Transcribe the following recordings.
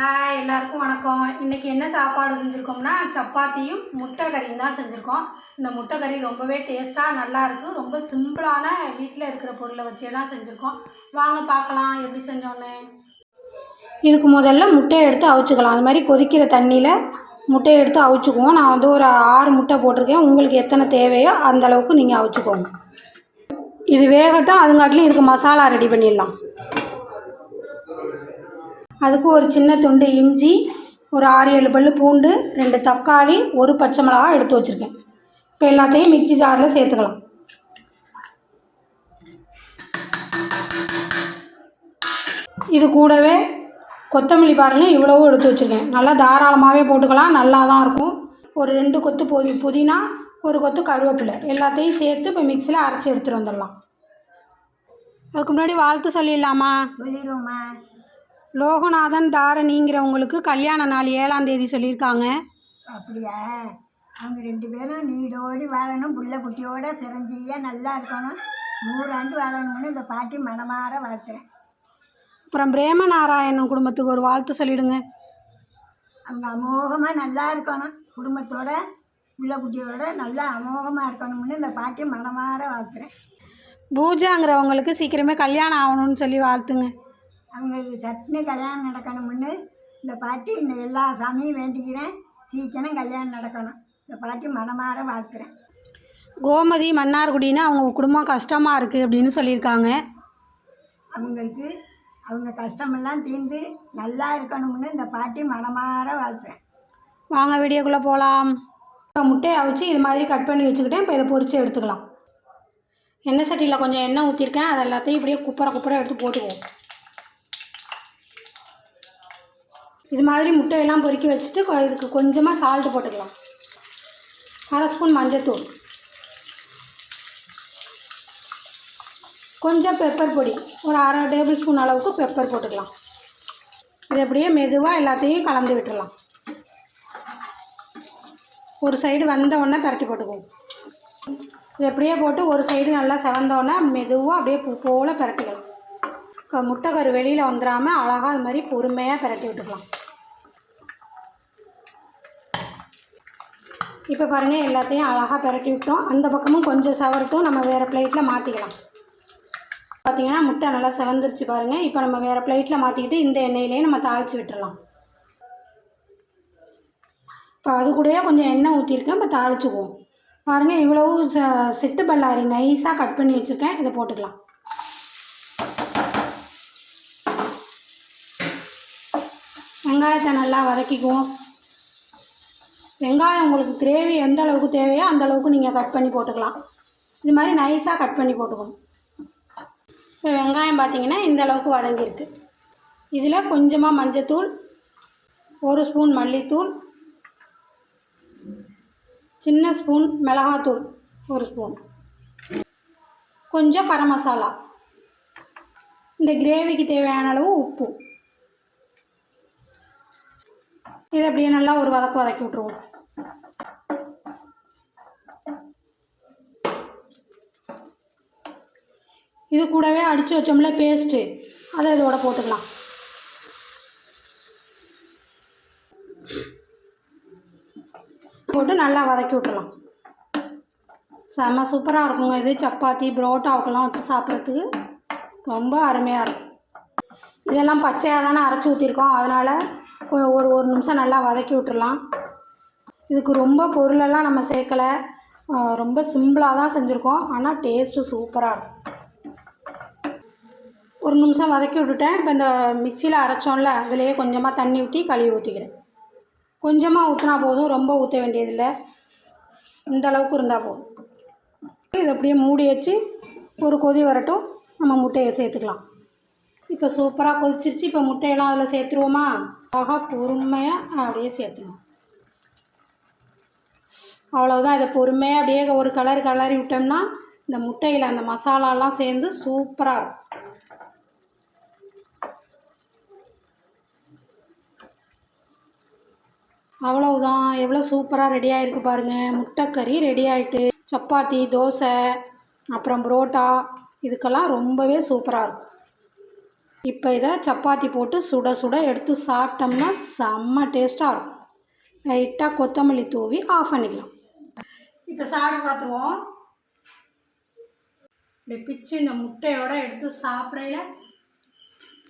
Hi எல்லாருக்கும் வணக்கம். இன்றைக்கி என்ன சாப்பாடு செஞ்சுருக்கோம்னா சப்பாத்தியும் முட்டை கறியும் தான் செஞ்சுருக்கோம். இந்த முட்டை கறி ரொம்பவே டேஸ்ட்டாக நல்லாயிருக்கு ரொம்ப சிம்பிளான வீட்டில் இருக்கிற பொருளை வச்சே தான் செஞ்சுருக்கோம். வாங்க பார்க்கலாம். எப்படி செஞ்சோன்னு. இதுக்கு முதல்ல முட்டையை எடுத்து அவிச்சுக்கலாம். அது மாதிரி கொதிக்கிற தண்ணியில் முட்டையை எடுத்து அவிச்சுக்குவோம். நான் வந்து ஒரு ஆறு முட்டை போட்டிருக்கேன். உங்களுக்கு எத்தனை தேவையோ அந்த அளவுக்கு நீங்கள் அவிச்சுக்கோங்க. இது வேகட்டும். அதுங்காட்டிலையும் இதுக்கு மசாலா ரெடி பண்ணிடலாம். அதுக்கு ஒரு சின்ன துண்டு இஞ்சி ஒரு ஆறு ஏழு பல் பூண்டு ரெண்டு தக்காளி ஒரு பச்சை மிளகா எடுத்து வச்சுருக்கேன். இப்போ எல்லாத்தையும் மிக்ஸி ஜாரில் சேர்த்துக்கலாம். இது கூடவே கொத்தமல்லி பாருங்கள் இவ்வளவும் எடுத்து வச்சுருக்கேன். நல்லா தாராளமாகவே போட்டுக்கலாம் நல்லா தான் இருக்கும். ஒரு ரெண்டு கொத்து பொதி புதினா ஒரு கொத்து கருவேப்பிலை. எல்லாத்தையும் சேர்த்து இப்போ மிக்சியில் அரைச்சி எடுத்துகிட்டு வந்துடலாம். அதுக்கு முன்னாடி வாழ்த்து சொல்லிடலாமா? சொல்லிடுவோம்மா. லோகநாதன் தாரணிங்கிறவங்களுக்கு கல்யாண நாள் ஏழாம் தேதி சொல்லியிருக்காங்க. அப்படியா? அவங்க ரெண்டு பேரும் நீடோடி வாழணும் புள்ள குட்டியோட சிரஞ்சீவியாக நல்லா இருக்கணும். நூறாண்டு வாழணும்னு இந்த பாட்டி மனமாற வாழ்த்துறேன் அப்புறம் பிரேம நாராயணன் குடும்பத்துக்கு ஒரு வாழ்த்து சொல்லிடுங்க. அவங்க அமோகமாக நல்லா இருக்கணும். குடும்பத்தோட புள்ள குட்டியோட நல்லா அமோகமாக இருக்கணும்னு இந்த பாட்டி மனமாற வாழ்த்துறேன் பூஜாங்கிறவங்களுக்கு சீக்கிரமே கல்யாணம் ஆகணும்னு சொல்லி வாழ்த்துங்க. அவங்களுக்கு சட்னி கல்யாணம் நடக்கணும்னு இந்த பாட்டி இந்த எல்லா சாமியும் வேண்டிக்கிறேன். சீக்கிரம் கல்யாணம் நடக்கணும். இந்த பாட்டி மனமாற வாழ்த்துறேன். கோமதி மன்னார்குடின்னு அவங்க குடும்பம் கஷ்டமாக இருக்குது அப்படின்னு சொல்லியிருக்காங்க. அவங்களுக்கு அவங்க கஷ்டமெல்லாம் தீர்ந்து நல்லா இருக்கணும்னு இந்த பாட்டி மனமாற வாழ்த்துறேன். வாங்க வீடியோக்குள்ளே போகலாம் இப்போ முட்டையை அவிச்சு இது மாதிரி கட் பண்ணி வச்சுக்கிட்டேன். இப்போ இதை பொரித்து எடுத்துக்கலாம். எண்ணெய் சட்டியில் கொஞ்சம் எண்ணெய் ஊற்றிருக்கேன் அது எல்லாத்தையும் இப்படியே குப்பரை குப்பரை எடுத்து போட்டுக்குவோம். இது மாதிரி முட்டையெல்லாம் பொறுக்கி வச்சுட்டு இதுக்கு கொஞ்சமாக சால்ட்டு போட்டுக்கலாம். அரை ஸ்பூன் மஞ்சத்தூள். கொஞ்சம் பெப்பர் பொடி. ஒரு அரை டேபிள் ஸ்பூன் அளவுக்கு பெப்பர் போட்டுக்கலாம். இது அப்படியே மெதுவாக எல்லாத்தையும் கலந்து விட்டுடலாம் ஒரு சைடு வந்த உடனே பரட்டி போட்டுக்குவோம். இது அப்படியே போட்டு ஒரு சைடு நல்லா செவந்தோடனே மெதுவாக அப்படியே பூ போல் பரட்டிக்கலாம். க- முட்டைக்கரு வெளியில் வந்துடாமல் அழகாக அது மாதிரி பொறுமையாக பரட்டி விட்டுக்கலாம். இப்போ பாருங்கள் எல்லாத்தையும் அழகாக பரட்டி விட்டோம். அந்த பக்கமும் கொஞ்சம் செவரட்டும். நம்ம வேறு பிளேட்டில் மாற்றிக்கலாம் பார்த்திங்கன்னா முட்டை நல்லா செவந்துருச்சு பாருங்கள் இப்போ நம்ம வேறு பிளேட்டில் மாற்றிக்கிட்டு இந்த எண்ணெயிலேயே நம்ம தாளித்து விட்டுடலாம் இப்போ அது கூடயே கொஞ்சம் எண்ணெய் ஊற்றிருக்கேன் இப்போ தாளிச்சுக்குவோம். பாருங்கள் இவ்வளவு ச சிட்டு பல்லாரி நைஸாக கட் பண்ணி வச்சுருக்கேன். இதை போட்டுக்கலாம். வெங்காயத்தை நல்லா வதக்கிக்குவோம். வெங்காயம் உங்களுக்கு கிரேவி எந்த அளவுக்கு தேவையோ அந்த அளவுக்கு நீங்கள் கட் பண்ணி போட்டுக்கலாம். இது மாதிரி நைஸாக கட் பண்ணி போட்டுக்கணும் இப்போ வெங்காயம் பார்த்தீங்கன்னா இந்த அளவுக்கு வதங்கியிருக்கு. இதில் கொஞ்சமாக மஞ்சத்தூள் ஒரு ஸ்பூன் மல்லித்தூள் சின்ன ஸ்பூன் மிளகாத்தூள் ஒரு ஸ்பூன். கொஞ்சம் கரம் மசாலா. இந்த கிரேவிக்கு தேவையான அளவு உப்பு. இதை அப்படியே நல்லா ஒரு வதக்கு வதக்கி விட்ருவோம் இது கூடவே அடித்து வச்சோம்ல பேஸ்ட்டு அதை இதோட போட்டுக்கலாம். போட்டு நல்லா வதக்கி விட்டுலாம் செம்ம சூப்பராக இருக்குங்க இது. சப்பாத்தி புரோட்டாவுக்கெல்லாம் வச்சு சாப்பிட்றதுக்கு ரொம்ப அருமையாக இருக்கும். இதெல்லாம் பச்சையாக தானே அரைச்சி ஊற்றிருக்கோம் அதனால் ஒரு ஒரு நிமிஷம் நல்லா வதக்கி விட்டுறலாம். இதுக்கு ரொம்ப பொருளெல்லாம் நம்ம சேர்க்கலை. ரொம்ப சிம்பிளாக தான் செஞ்சுருக்கோம். ஆனால் டேஸ்ட்டு சூப்பராக இருக்கும் ஒரு நிமிஷம் வதக்கி விட்டுட்டேன். இப்போ இந்த மிக்சியில் அரைச்சோம்ல அதுலேயே கொஞ்சமாக தண்ணி ஊற்றி கழுவி ஊற்றிக்கிறேன் கொஞ்சமாக ஊற்றினா போதும். ரொம்ப ஊற்ற வேண்டியதில்லை. இந்த அளவுக்கு இருந்தால் போதும். இதை அப்படியே மூடி வச்சு ஒரு கொதி வரட்டும். நம்ம முட்டையை சேர்த்துக்கலாம். இப்போ சூப்பராக கொதிச்சிருச்சு. இப்போ முட்டையெல்லாம் அதில் சேர்த்துருவோமா? ஆகா பொறுமையாக அப்படியே சேர்த்துணும் அவ்வளோதான் இதை பொறுமையாக அப்படியே ஒரு கலர் கலரி விட்டோம்னா இந்த முட்டையில் அந்த மசாலாலாம் சேர்ந்து சூப்பராக இருக்கும். அவ்வளவுதான். எவ்வளோ சூப்பராக ரெடி ஆகிருக்கு பாருங்கள் முட்டைக்கறி ரெடி ஆயிட்டு சப்பாத்தி தோசை அப்புறம் புரோட்டா இதுக்கெல்லாம் ரொம்பவே சூப்பராக இருக்கும். இப்போ இதை சப்பாத்தி போட்டு சுட சுட எடுத்து சாப்பிட்டோம்னா செம்ம டேஸ்ட்டாக இருக்கும். லைட்டாக கொத்தமல்லி தூவி ஆஃப் பண்ணிக்கலாம். இப்போ சாப்பிட்டு பார்த்துருவோம். இந்த பிச்சு இந்த முட்டையோட எடுத்து சாப்பிடையில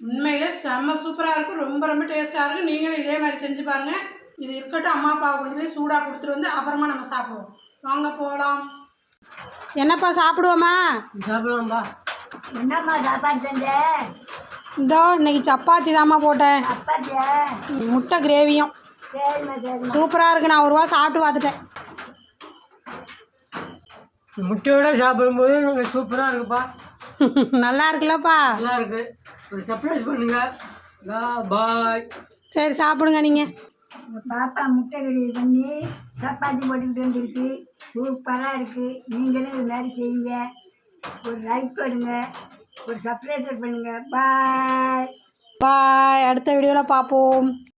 உண்மையிலே செம்ம சூப்பராக இருக்கும். ரொம்ப ரொம்ப டேஸ்ட்டாக இருக்கும். நீங்களும் இதே மாதிரி செஞ்சு பாருங்கள் இது இருக்கட்டும் அம்மா அப்பா கொண்டு போய் சூடாக கொடுத்துட்டு வந்து அப்புறமா நம்ம சாப்பிடுவோம். வாங்க போகலாம் என்னப்பா சாப்பிடுவோமா? சாப்பிடலாம்பா என்னம்மா சாப்பாடு செஞ்ச? இதோ இன்னைக்கு சப்பாத்தி தாம்மா போட்டேன். சப்பாத்தியா? முட்டை கிரேவியும். சூப்பராக இருக்கு. நான் ஒரு ரூபா சாப்பிட்டு பார்த்துட்டேன். முட்டையோட சாப்பிடும்போது உங்களுக்கு சூப்பராக இருக்குப்பா. நல்லா இருக்குல்லப்பா. நல்லா இருக்கு. ஒரு சர்ப்ரைஸ் பண்ணுங்க. பாய் சரி சாப்பிடுங்க நீங்கள் பாப்பா முட்டை கறி பண்ணி சப்பாத்தி போட்டுக்கிட்டு வந்திருக்கு. சூப்பராக இருக்குது நீங்களும் இது மாதிரி செய்யுங்க. ஒரு லைக் பண்ணுங்க ஒரு சப்ரைசர் பண்ணுங்க. பாய் பாய் அடுத்த வீடியோவில் பார்ப்போம்